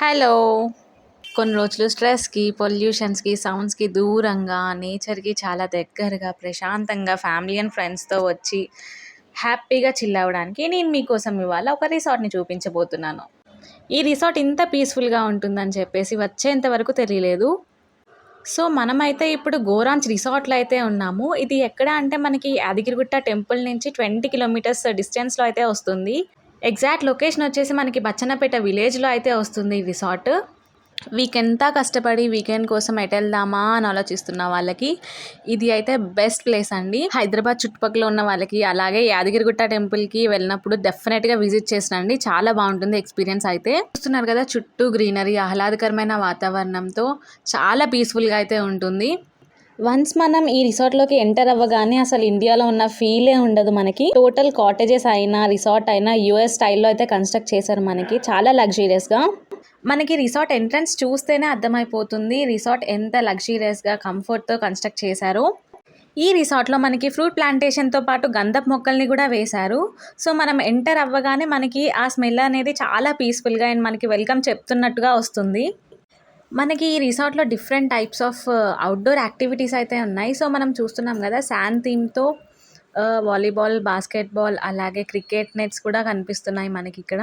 Hello. కొన్ని రోజులు స్ట్రెస్కి పొల్యూషన్స్కి సౌండ్స్కి దూరంగా నేచర్కి చాలా దగ్గరగా ప్రశాంతంగా ఫ్యామిలీ అండ్ ఫ్రెండ్స్తో వచ్చి హ్యాపీగా చిల్ అవ్వడానికి నేను మీకోసం ఇవాళ ఒక రిసార్ట్ని చూపించబోతున్నాను. ఈ రిసార్ట్ ఇంత పీస్ఫుల్గా ఉంటుందని చెప్పేసి వచ్చేంత వరకు తెలియలేదు. సో మనమైతే ఇప్పుడు గోరాంచ్ రిసార్ట్లో అయితే ఉన్నాము. ఇది ఎక్కడ అంటే మనకి యాదగిరిగుట్ట టెంపుల్ నుంచి ట్వంటీ కిలోమీటర్స్ డిస్టెన్స్లో అయితే వస్తుంది. ఎగ్జాక్ట్ లొకేషన్ వచ్చేసి మనకి బచ్చన్నపేట విలేజ్లో అయితే వస్తుంది ఈ రిసార్ట్ వీకెంతా కష్టపడి వీకెండ్ కోసం ఎటు వెళ్దామా అని ఆలోచిస్తున్న వాళ్ళకి ఇది అయితే బెస్ట్ ప్లేస్ అండి. హైదరాబాద్ చుట్టుపక్కల ఉన్న వాళ్ళకి అలాగే యాదగిరిగుట్ట టెంపుల్కి వెళ్ళినప్పుడు డెఫినెట్గా విజిట్ చేసినండి చాలా బాగుంటుంది ఎక్స్పీరియన్స్ అయితే. చూస్తున్నారు కదా చుట్టూ గ్రీనరీ ఆహ్లాదకరమైన వాతావరణంతో చాలా పీస్ఫుల్గా అయితే ఉంటుంది. వన్స్ మనం ఈ రిసార్ట్లోకి ఎంటర్ అవ్వగానే అసలు ఇండియాలో ఉన్న ఫీలే ఉండదు మనకి. టోటల్ కాటేజెస్ అయినా రిసార్ట్ అయినా యుఎస్ స్టైల్లో అయితే కన్స్ట్రక్ట్ చేశారు మనకి. చాలా లగ్జరియస్గా మనకి రిసార్ట్ ఎంట్రన్స్ చూస్తేనే అర్థమైపోతుంది రిసార్ట్ ఎంత లగ్జరియస్గా కంఫర్ట్తో కన్స్ట్రక్ట్ చేశారో. ఈ రిసార్ట్లో మనకి ఫ్రూట్ ప్లాంటేషన్తో పాటు గంధపు మొక్కల్ని కూడా వేశారు. సో మనం ఎంటర్ అవ్వగానే మనకి ఆ స్మెల్ అనేది చాలా పీస్ఫుల్గా అండ్ మనకి వెల్కమ్ చెప్తున్నట్టుగా వస్తుంది. మనకి ఈ రిసార్ట్లో different types of outdoor activities అయితే ఉన్నాయి. సో మనం చూస్తున్నాం కదా శాన్ థీమ్తో వాలీబాల్ బాస్కెట్బాల్ అలాగే క్రికెట్ నెట్స్ కూడా కనిపిస్తున్నాయి మనకి ఇక్కడ.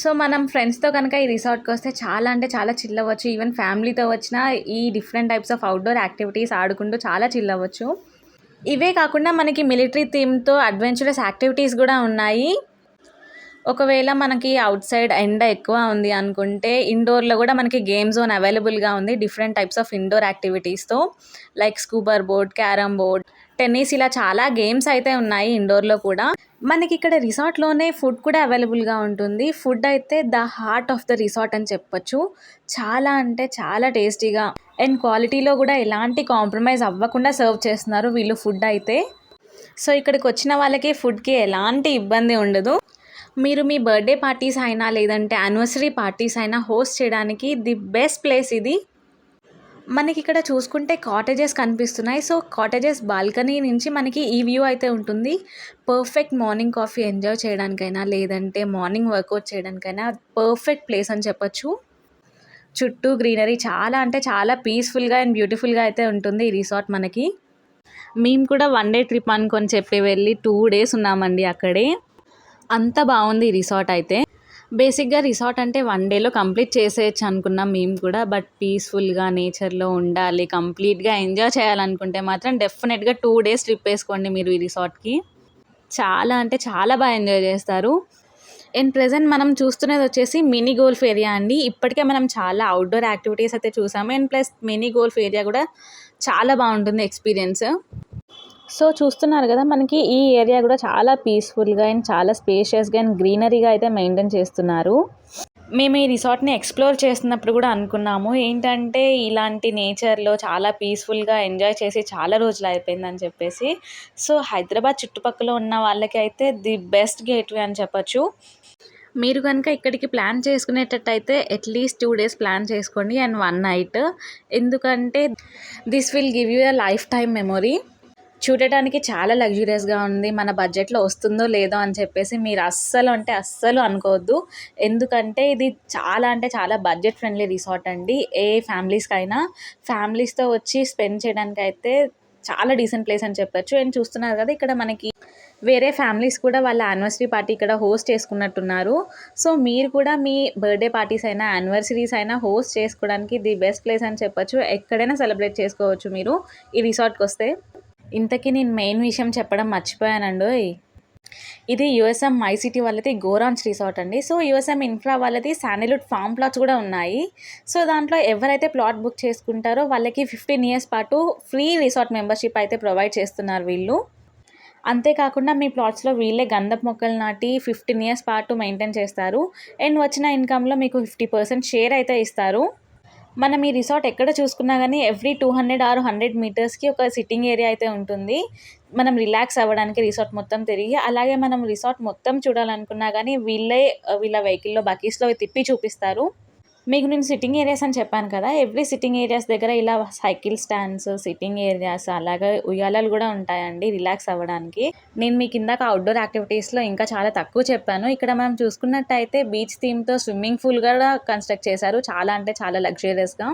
సో మనం ఫ్రెండ్స్తో కనుక ఈ రిసార్ట్కి వస్తే చాలా అంటే చాలా చిల్ అవ్వచ్చు ఈవెన్ ఫ్యామిలీతో వచ్చిన ఈ different types of outdoor activities ఆడుకుంటూ చాలా చిల్ అవ్వచ్చు ఇవే కాకుండా మనకి మిలిటరీ థీమ్తో అడ్వెంచరస్ యాక్టివిటీస్ కూడా ఉన్నాయి. ఒకవేళ మనకి అవుట్ సైడ్ ఎండ ఎక్కువ ఉంది అనుకుంటే ఇండోర్లో కూడా మనకి గేమ్ జోన్ అవైలబుల్గా ఉంది. Different types of indoor యాక్టివిటీస్తో like scrabble board carrom board tennis ఇలా చాలా గేమ్స్ అయితే ఉన్నాయి ఇండోర్లో కూడా. మనకి ఇక్కడ రిసార్ట్లోనే ఫుడ్ కూడా అవైలబుల్గా ఉంటుంది. ఫుడ్ అయితే the heart of the resort అని చెప్పొచ్చు. చాలా అంటే చాలా టేస్టీగా అండ్ క్వాలిటీలో కూడా ఎలాంటి కాంప్రమైజ్ అవ్వకుండా సర్వ్ చేస్తున్నారు వీళ్ళు ఫుడ్ అయితే. సో ఇక్కడికి వచ్చిన వాళ్ళకి ఫుడ్కి ఎలాంటి ఇబ్బంది ఉండదు. మీరు మీ బర్త్డే పార్టీస్ అయినా లేదంటే యానివర్సరీ పార్టీస్ అయినా హోస్ట్ చేయడానికి ది బెస్ట్ ప్లేస్ ఇది. మనకి ఇక్కడ చూసుకుంటే కాటేజెస్ కనిపిస్తున్నాయి. సో కాటేజెస్ బాల్కనీ నుంచి మనకి ఈ వ్యూ అయితే ఉంటుంది. పర్ఫెక్ట్ మార్నింగ్ కాఫీ ఎంజాయ్ చేయడానికైనా లేదంటే మార్నింగ్ వర్కౌట్ చేయడానికైనా పర్ఫెక్ట్ ప్లేస్ అని చెప్పొచ్చు. చుట్టూ గ్రీనరీ చాలా అంటే చాలా పీస్ఫుల్గా అండ్ బ్యూటిఫుల్గా అయితే ఉంటుంది ఈ రిసార్ట్ మనకి. మేము కూడా వన్ డే ట్రిప్ అనుకొని చెప్పి వెళ్ళి టూ డేస్ ఉన్నామండి అక్కడే. అంత బాగుంది ఈ రిసార్ట్ అయితే. బేసిక్గా రిసార్ట్ అంటే వన్ డేలో కంప్లీట్ చేసేయచ్చు అనుకున్నాం మేము కూడా బట్ పీస్ఫుల్గా నేచర్లో ఉండాలి కంప్లీట్గా ఎంజాయ్ చేయాలనుకుంటే మాత్రం డెఫినెట్గా టూ డేస్ ట్రిప్ వేసుకోండి మీరు ఈ రిసార్ట్కి. చాలా అంటే చాలా బాగా ఎంజాయ్ చేస్తారు. అండ్ ప్రజెంట్ మనం చూస్తున్నది వచ్చేసి మినీ గోల్ఫ్ ఏరియా అండి. ఇప్పటికే మనం చాలా అవుట్డోర్ యాక్టివిటీస్ అయితే చూసాము. And plus mini golf area కూడా చాలా బాగుంటుంది ఎక్స్పీరియన్స్. సో చూస్తున్నారు కదా మనకి ఈ ఏరియా కూడా చాలా పీస్ఫుల్గా అండ్ చాలా స్పేషియస్గా అండ్ గ్రీనరీగా అయితే మెయింటైన్ చేస్తున్నారు. మేము ఈ రిసార్ట్ని ఎక్స్ప్లోర్ చేస్తున్నప్పుడు కూడా అనుకున్నాము ఏంటంటే ఇలాంటి నేచర్లో చాలా పీస్ఫుల్గా ఎంజాయ్ చేసి చాలా రోజులు అయిపోయిందని చెప్పేసి. సో హైదరాబాద్ చుట్టుపక్కల ఉన్న వాళ్ళకి అయితే ది బెస్ట్ గేట్వే అని చెప్పచ్చు. మీరు కనుక ఇక్కడికి plan చేసుకునేటట్టయితే at least two days plan చేసుకోండి అండ్ వన్ నైట్. ఎందుకంటే this will give you a lifetime memory. చూడటానికి చాలా లగ్జూరియస్గా ఉంది. మన బడ్జెట్లో వస్తుందో లేదో అని చెప్పేసి మీరు అస్సలు అంటే అస్సలు అనుకోవద్దు. ఎందుకంటే ఇది చాలా అంటే చాలా బడ్జెట్ ఫ్రెండ్లీ రిసార్ట్ అండి. ఏ ఫ్యామిలీస్కైనా ఫ్యామిలీస్తో వచ్చి స్పెండ్ చేయడానికి అయితే చాలా డీసెంట్ ప్లేస్ అని చెప్పచ్చు. అండ్ చూస్తున్నారు కదా ఇక్కడ మనకి వేరే ఫ్యామిలీస్ కూడా వాళ్ళ యానివర్సరీ పార్టీ ఇక్కడ హోస్ట్ చేసుకున్నట్టున్నారు. సో మీరు కూడా మీ బర్త్డే పార్టీస్ అయినా యానివర్సరీస్ అయినా హోస్ట్ చేసుకోవడానికి ది బెస్ట్ ప్లేస్ అని చెప్పచ్చు. ఎక్కడైనా సెలబ్రేట్ చేసుకోవచ్చు మీరు ఈ రిసార్ట్కి వస్తే. ఇంతకీ నేను మెయిన్ విషయం చెప్పడం మర్చిపోయానండి ఇది యుఎస్ఎం మై సిటీ వాళ్ళది గోరాన్స్ రిసార్ట్ అండి. సో యుఎస్ఎం ఇన్ఫ్రా వాళ్ళది శాండిల్వుడ్ ఫామ్ ప్లాట్స్ కూడా ఉన్నాయి. సో దాంట్లో ఎవరైతే ప్లాట్ బుక్ చేసుకుంటారో వాళ్ళకి ఫిఫ్టీన్ ఇయర్స్ పాటు ఫ్రీ రిసార్ట్ మెంబర్షిప్ అయితే ప్రొవైడ్ చేస్తున్నారు వీళ్ళు. అంతేకాకుండా మీ ప్లాట్స్లో వీళ్ళే గంధపు మొక్కలు నాటి ఫిఫ్టీన్ ఇయర్స్ పాటు మెయింటైన్ చేస్తారు. అండ్ వచ్చిన ఇన్కంలో మీకు ఫిఫ్టీ పర్సెంట్ షేర్ అయితే ఇస్తారు. మనం ఈ రిసార్ట్ ఎక్కడ చూసుకున్నా కానీ every two hundred or hundred మీటర్స్కి ఒక సిట్టింగ్ ఏరియా అయితే ఉంటుంది. మనం రిలాక్స్ అవ్వడానికి రిసార్ట్ మొత్తం తిరిగి అలాగే మనం రిసార్ట్ మొత్తం చూడాలనుకున్నా కానీ వీళ్ళే వీళ్ళ వెహికల్లో బకీస్లో తిప్పి చూపిస్తారు. మీకు నేను సిట్టింగ్ ఏరియాస్ అని చెప్పాను కదా ఎవ్రీ సిట్టింగ్ ఏరియాస్ దగ్గర ఇలా సైకిల్ స్టాండ్స్ సిట్టింగ్ ఏరియాస్ అలాగే ఉయ్యాలలు కూడా ఉంటాయండి రిలాక్స్ అవ్వడానికి. నేను మీకు ఇందాక అవుట్డోర్ యాక్టివిటీస్లో ఇంకా చాలా తక్కువ చెప్పాను. ఇక్కడ మనం చూసుకున్నట్టయితే బీచ్ థీమ్తో స్విమ్మింగ్ పూల్ కూడా కన్స్ట్రక్ట్ చేశారు. చాలా అంటే చాలా లగ్జరియస్గా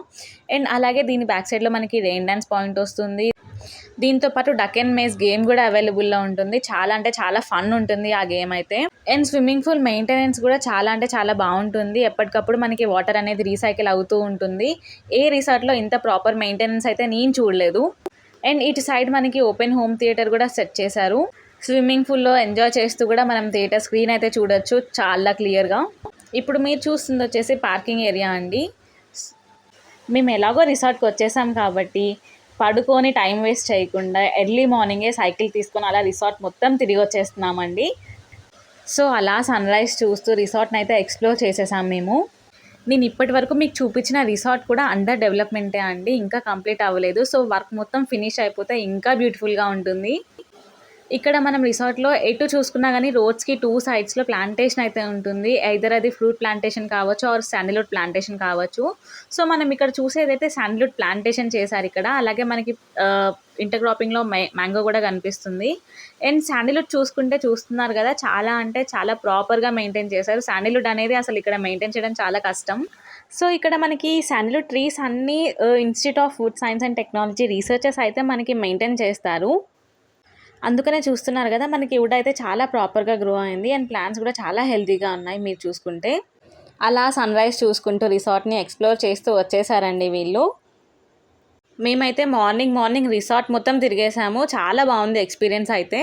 అండ్ అలాగే దీని బ్యాక్ సైడ్లో మనకి రెయిన్ డ్యాన్స్ పాయింట్ వస్తుంది. దీంతో పాటు డక్ అండ్ మేస్ గేమ్ కూడా అవైలబుల్లో ఉంటుంది. చాలా అంటే చాలా ఫన్ ఉంటుంది ఆ గేమ్ అయితే. అండ్ స్విమ్మింగ్ పూల్ మెయింటెనెన్స్ కూడా చాలా అంటే చాలా బాగుంటుంది. ఎప్పటికప్పుడు మనకి వాటర్ అనేది రీసైకిల్ అవుతూ ఉంటుంది. ఏ రిసార్ట్లో ఇంత ప్రాపర్ మెయింటెనెన్స్ అయితే నేను చూడలేదు. అండ్ ఇటు సైడ్ మనకి ఓపెన్ హోమ్ థియేటర్ కూడా సెట్ చేశారు. స్విమ్మింగ్ పూల్లో ఎంజాయ్ చేస్తూ కూడా మనం థియేటర్ స్క్రీన్ అయితే చూడొచ్చు చాలా క్లియర్గా ఇప్పుడు మీరు చూస్తుంది వచ్చేసి పార్కింగ్ ఏరియా అండి. మేము ఎలాగో రిసార్ట్కి వచ్చేసాం కాబట్టి పడుకొని టైం వేస్ట్ చేయకుండా ఎర్లీ మార్నింగే సైకిల్ తీసుకొని అలా రిసార్ట్ మొత్తం తిరిగి వచ్చేస్తున్నామండి. సో అలా సన్ రైజ్ చూస్తూ రిసార్ట్ని అయితే ఎక్స్ప్లోర్ చేసేసాం మేము. నేను ఇప్పటి వరకు మీకు చూపించిన రిసార్ట్ కూడా అండర్ డెవలప్మెంటే అండి ఇంకా కంప్లీట్ అవ్వలేదు. సో వర్క్ మొత్తం ఫినిష్ అయిపోతే ఇంకా బ్యూటిఫుల్గా ఉంటుంది. ఇక్కడ మనం రిసార్ట్లో ఎటు చూసుకున్నా కానీ రోడ్స్కి టూ సైడ్స్లో ప్లాంటేషన్ అయితే ఉంటుంది. ఐదర్ అది ఫ్రూట్ ప్లాంటేషన్ కావచ్చు ఆర్ శాండిల్వుడ్ ప్లాంటేషన్ కావచ్చు. సో మనం ఇక్కడ చూసేదైతే శాండిల్వుడ్ ప్లాంటేషన్ చేశారు ఇక్కడ. అలాగే మనకి ఇంటర్ క్రాపింగ్లో మ్యాంగో కూడా కనిపిస్తుంది. అండ్ శాండిల్వుడ్ చూసుకుంటే చూస్తున్నారు కదా చాలా అంటే చాలా ప్రాపర్గా మెయింటైన్ చేశారు. శాండిల్వుడ్ అనేది అసలు ఇక్కడ మెయింటైన్ చేయడం చాలా కష్టం. సో ఇక్కడ మనకి శాండిల్వుడ్ ట్రీస్ అన్నీ institute of food science and technology researchers అయితే మనకి మెయింటైన్ చేస్తారు. అందుకనే చూస్తున్నారు కదా మనకి వుడ్ అయితే చాలా ప్రాపర్గా గ్రో అయింది అండ్ ప్లాంట్స్ కూడా చాలా హెల్తీగా ఉన్నాయి మీరు చూసుకుంటే. అలా సన్ రైజ్ చూసుకుంటూ రిసార్ట్ని ఎక్స్ప్లోర్ చేస్తూ వచ్చేసారండి వీళ్ళు. మేమైతే మార్నింగ్ మార్నింగ్ రిసార్ట్ మొత్తం తిరిగేసాము. చాలా బాగుంది ఎక్స్పీరియన్స్ అయితే.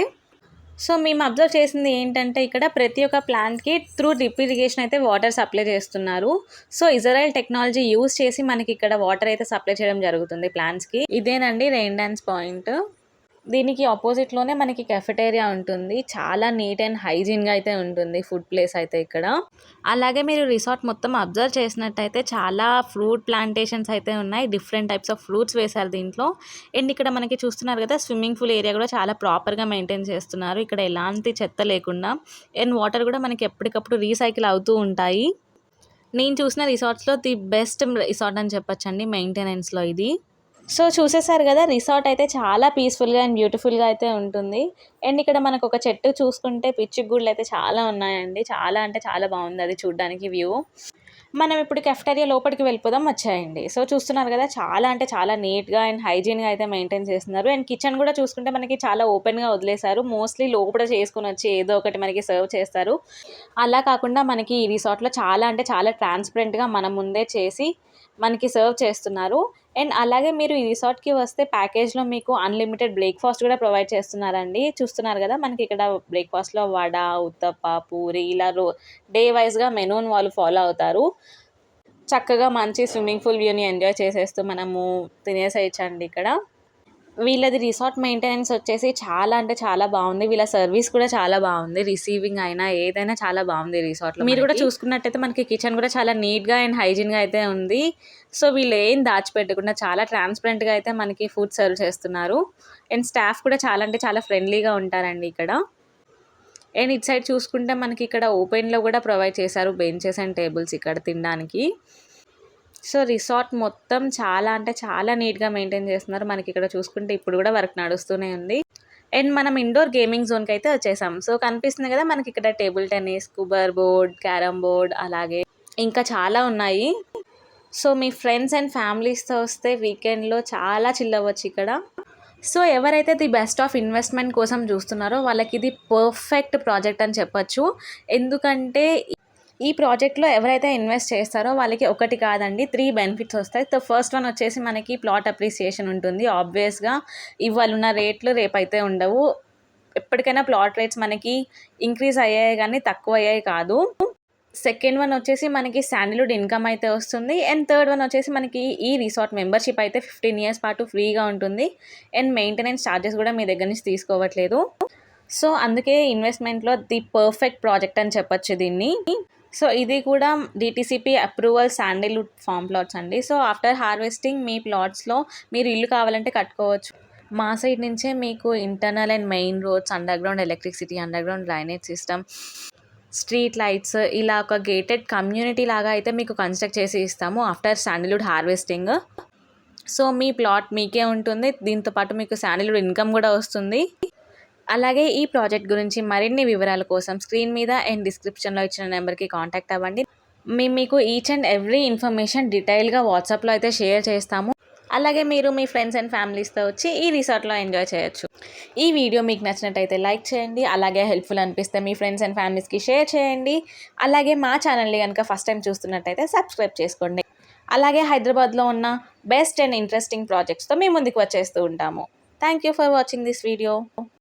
సో మేము అబ్జర్వ్ చేసింది ఏంటంటే ఇక్కడ ప్రతి ఒక్క ప్లాంట్కి త్రూ డ్రిప్ ఇరిగేషన్ అయితే వాటర్ సప్లై చేస్తున్నారు. సో ఇజ్రాయెల్ టెక్నాలజీ యూస్ చేసి మనకి ఇక్కడ వాటర్ అయితే సప్లై చేయడం జరుగుతుంది ప్లాంట్స్కి. ఇదేనండి రెయిన్ డాన్స్ పాయింట్. దీనికి ఆపోజిట్లోనే మనకి కెఫెటేరియా ఉంటుంది. చాలా నీట్ అండ్ హైజీన్గా అయితే ఉంటుంది ఫుడ్ ప్లేస్ అయితే ఇక్కడ. అలాగే మీరు రిసార్ట్ మొత్తం అబ్జర్వ్ చేసినట్టయితే చాలా ఫ్రూట్ ప్లాంటేషన్స్ అయితే ఉన్నాయి. డిఫరెంట్ టైప్స్ ఆఫ్ ఫ్రూట్స్ వేశారు దీంట్లో. అండ్ ఇక్కడ మనకి చూస్తున్నారు కదా స్విమ్మింగ్ పూల్ ఏరియా కూడా చాలా ప్రాపర్గా మెయింటైన్ చేస్తున్నారు. ఇక్కడ ఎలాంటి చెత్త లేకుండా. అండ్ వాటర్ కూడా మనకి ఎప్పటికప్పుడు రీసైకిల్ అవుతూ ఉంటాయి. నేను చూసిన రిసార్ట్స్లో ది బెస్ట్ రిసార్ట్ అని చెప్పచ్చండి మెయింటెనెన్స్లో ఇది. సో చూసేసారు కదా రిసార్ట్ అయితే చాలా పీస్ఫుల్గా అండ్ బ్యూటిఫుల్గా అయితే ఉంటుంది. అండ్ ఇక్కడ మనకు ఒక చెట్టు చూసుకుంటే పిచ్చి గుళ్ళు అయితే చాలా ఉన్నాయండి. చాలా అంటే చాలా బాగుంది అది చూడడానికి వ్యూ. మనం ఇప్పుడు కెఫ్టేరియా లోపలికి వెళ్ళిపోదాం వచ్చాయండి. సో చూస్తున్నారు కదా చాలా అంటే చాలా నీట్గా అండ్ హైజీన్గా అయితే మెయింటైన్ చేస్తున్నారు. అండ్ కిచెన్ కూడా చూసుకుంటే మనకి చాలా ఓపెన్గా వదిలేశారు. మోస్ట్లీ లోపల చేసుకుని వచ్చి ఏదో ఒకటి మనకి సర్వ్ చేస్తారు. అలా కాకుండా మనకి ఈ రిసార్ట్లో చాలా అంటే చాలా ట్రాన్స్పరెంట్గా మన ముందే చేసి మనకి సర్వ్ చేస్తున్నారు. అండ్ అలాగే మీరు ఈ రిసార్ట్కి వస్తే ప్యాకేజ్లో మీకు అన్లిమిటెడ్ బ్రేక్ఫాస్ట్ కూడా ప్రొవైడ్ చేస్తున్నారండి. చూస్తున్నారు కదా మనకి ఇక్కడ బ్రేక్ఫాస్ట్లో వడ ఉత్తప్ప పూరి ఇలా రో డే వైజ్గా మెనూని వాళ్ళు ఫాలో అవుతారు. చక్కగా మంచి స్విమ్మింగ్ పూల్ వ్యూని ఎంజాయ్ చేసేస్తూ మనము తినేసేయచ్చండి ఇక్కడ. వీళ్ళది రిసార్ట్ మెయింటెనెన్స్ వచ్చేసి చాలా అంటే చాలా బాగుంది. వీళ్ళ సర్వీస్ కూడా చాలా బాగుంది. రిసీవింగ్ అయినా ఏదైనా చాలా బాగుంది రిసార్ట్లో మీరు కూడా చూసుకున్నట్టయితే మనకి కిచెన్ కూడా చాలా నీట్గా అండ్ హైజీన్గా అయితే ఉంది. సో వీళ్ళు ఏం దాచిపెట్టకుండా చాలా ట్రాన్స్పరెంట్గా అయితే మనకి ఫుడ్ సర్వ్ చేస్తున్నారు. అండ్ స్టాఫ్ కూడా చాలా అంటే చాలా ఫ్రెండ్లీగా ఉంటారండి ఇక్కడ. అండ్ ఇటు సైడ్ చూసుకుంటే మనకి ఇక్కడ ఓపెన్లో కూడా ప్రొవైడ్ చేశారు బెంచెస్ అండ్ టేబుల్స్ ఇక్కడ తినడానికి. సో రిసార్ట్ మొత్తం చాలా అంటే చాలా నీట్గా మెయింటైన్ చేస్తున్నారు. మనకి ఇక్కడ చూసుకుంటే ఇప్పుడు కూడా వర్క్ నడుస్తూనే ఉంది. అండ్ మనం ఇండోర్ గేమింగ్ జోన్కి అయితే వచ్చేసాం. సో కనిపిస్తుంది కదా మనకి ఇక్కడ table tennis scrabble board carrom board అలాగే ఇంకా చాలా ఉన్నాయి. సో మీ ఫ్రెండ్స్ అండ్ ఫ్యామిలీస్తో వస్తే వీకెండ్లో చాలా చిల్లవచ్చు ఇక్కడ. సో ఎవరైతే ది బెస్ట్ ఆఫ్ ఇన్వెస్ట్మెంట్ కోసం చూస్తున్నారో వాళ్ళకి ఇది పర్ఫెక్ట్ ప్రాజెక్ట్ అని చెప్పొచ్చు. ఎందుకంటే ఈ ప్రాజెక్ట్లో ఎవరైతే ఇన్వెస్ట్ చేస్తారో వాళ్ళకి ఒకటి కాదండి త్రీ బెనిఫిట్స్ వస్తాయి. సో ఫస్ట్ వన్ వచ్చేసి మనకి ప్లాట్ అప్రిసియేషన్ ఉంటుంది. ఆబ్వియస్గా ఇవాళ ఉన్న రేట్లు రేపైతే ఉండవు. ఎప్పటికైనా ప్లాట్ రేట్స్ మనకి ఇంక్రీజ్ అయ్యాయి కానీ తక్కువ అయ్యాయి కాదు. సెకండ్ వన్ వచ్చేసి మనకి శాండిల్వుడ్ ఇన్కమ్ అయితే వస్తుంది. అండ్ థర్డ్ వన్ వచ్చేసి మనకి ఈ రిసార్ట్ మెంబర్షిప్ అయితే ఫిఫ్టీన్ ఇయర్స్ పాటు ఫ్రీగా ఉంటుంది. అండ్ మెయింటెనెన్స్ ఛార్జెస్ కూడా మీ దగ్గర నుంచి తీసుకోవట్లేదు. సో అందుకే ఇన్వెస్ట్మెంట్లో ది పర్ఫెక్ట్ ప్రాజెక్ట్ అని చెప్పొచ్చు దీన్ని. సో ఇది కూడా DTCP approval sandalwood farm plots అండి. సో ఆఫ్టర్ హార్వెస్టింగ్ మీ ప్లాట్స్లో మీరు ఇల్లు కావాలంటే కట్టుకోవచ్చు. మా సైడ్ నుంచే మీకు internal and main roads under ground electricity under ground drainage system street lights ఇలా ఒక గేటెడ్ కమ్యూనిటీ లాగా అయితే మీకు కన్స్ట్రక్ట్ చేసి ఇస్తాము ఆఫ్టర్ శాండిల్వుడ్ హార్వెస్టింగ్ సో మీ ప్లాట్ మీకే ఉంటుంది. దీంతో పాటు మీకు శాండిల్వుడ్ ఇన్కమ్ కూడా వస్తుంది. అలాగే ఈ ప్రాజెక్ట్ గురించి మరిన్ని వివరాల కోసం స్క్రీన్ మీద అండ్ డిస్క్రిప్షన్లో ఇచ్చిన నెంబర్కి కాంటాక్ట్ అవ్వండి. మేము మీకు ఈచ్ అండ్ ఎవ్రీ ఇన్ఫర్మేషన్ డీటెయిల్గా వాట్సాప్లో అయితే షేర్ చేస్తాము. అలాగే మీరు మీ ఫ్రెండ్స్ అండ్ ఫ్యామిలీస్తో వచ్చి ఈ రిసార్ట్లో ఎంజాయ్ చేయొచ్చు. ఈ వీడియో మీకు నచ్చినట్టయితే లైక్ చేయండి. అలాగే హెల్ప్ఫుల్ అనిపిస్తే మీ ఫ్రెండ్స్ అండ్ ఫ్యామిలీస్కి షేర్ చేయండి. అలాగే మా ఛానల్ని కనుక ఫస్ట్ టైం చూస్తున్నట్టయితే సబ్స్క్రైబ్ చేసుకోండి. అలాగే హైదరాబాద్లో ఉన్న బెస్ట్ అండ్ ఇంట్రెస్టింగ్ ప్రాజెక్ట్స్తో మేము ముందుకు వచ్చేస్తూ ఉంటాము. Thank you for watching this video